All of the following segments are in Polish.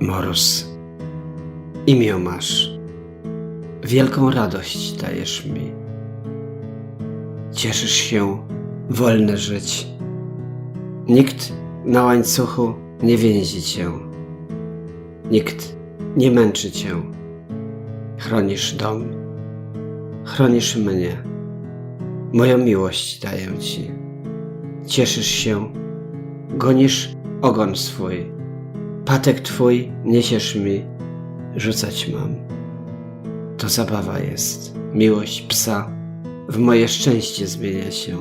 Morus, imię masz. Wielką radość dajesz mi. Cieszysz się wolne żyć. Nikt na łańcuchu nie więzi cię. Nikt nie męczy cię. Chronisz dom, chronisz mnie. Moją miłość daję ci. Cieszysz się, gonisz ogon swój. Patek twój niesiesz mi, rzucać mam. To zabawa jest, miłość psa w moje szczęście zmienia się.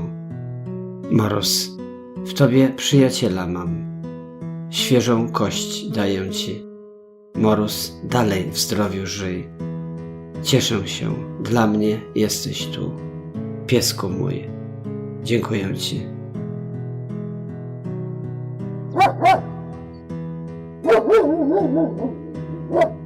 Morus, w tobie przyjaciela mam. Świeżą kość daję ci. Morus, dalej w zdrowiu żyj. Cieszę się, dla mnie jesteś tu. Piesku mój, dziękuję ci.